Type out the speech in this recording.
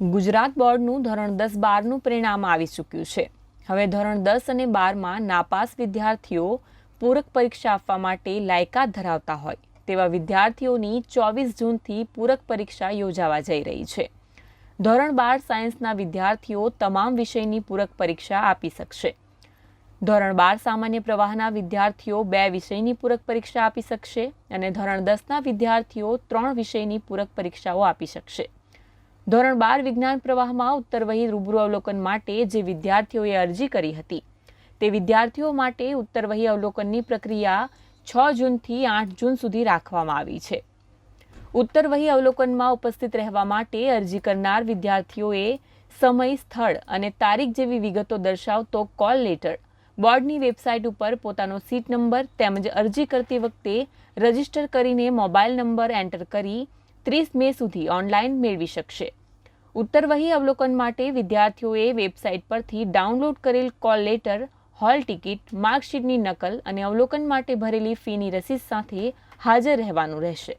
ગુજરાત બોર્ડનું ધોરણ દસ બારનું પરિણામ આવી ચૂક્યું છે. હવે ધોરણ દસ અને બારમાં નાપાસ વિદ્યાર્થીઓ પૂરક પરીક્ષા આપવા માટે લાયકાત ધરાવતા હોય, તેવા વિદ્યાર્થીઓની ચોવીસ જૂનથી પૂરક પરીક્ષા યોજાવા જઈ રહી છે. ધોરણ બાર સાયન્સના વિદ્યાર્થીઓ તમામ વિષયની પૂરક પરીક્ષા આપી શકશે. ધોરણ બાર સામાન્ય પ્રવાહના વિદ્યાર્થીઓ બે વિષયની પૂરક પરીક્ષા આપી શકશે અને ધોરણ દસના વિદ્યાર્થીઓ ત્રણ વિષયની પૂરક પરીક્ષાઓ આપી શકશે. ધોરણ બાર વિજ્ઞાન પ્રવાહમાં ઉત્તરવહી રૂબરૂ અવલોકન માટે જે વિદ્યાર્થીઓએ અરજી કરી હતી, તે વિદ્યાર્થીઓ માટે ઉત્તરવહી અવલોકનની પ્રક્રિયા છ જૂનથી આઠ જૂન સુધી રાખવામાં આવી છે. ઉત્તરવહી અવલોકનમાં ઉપસ્થિત રહેવા માટે અરજી કરનાર વિદ્યાર્થીઓએ સમય, સ્થળ અને તારીખ જેવી વિગતો દર્શાવતો કોલ લેટર બોર્ડની વેબસાઇટ ઉપર પોતાનો સીટ નંબર તેમજ અરજી કરતી વખતે રજિસ્ટર કરીને મોબાઈલ નંબર એન્ટર કરી ત્રીસ મે સુધી ઓનલાઈન મેળવી શકશે. ઉત્તરવહી અવલોકન માટે વિદ્યાર્થીઓએ વેબસાઇટ પરથી ડાઉનલોડ કરેલ કોલ લેટર, હોલ ટિકિટ, માર્કશીટની નકલ અને અવલોકન માટે ભરેલી ફીની રસીદ સાથે હાજર રહેવાનું રહેશે.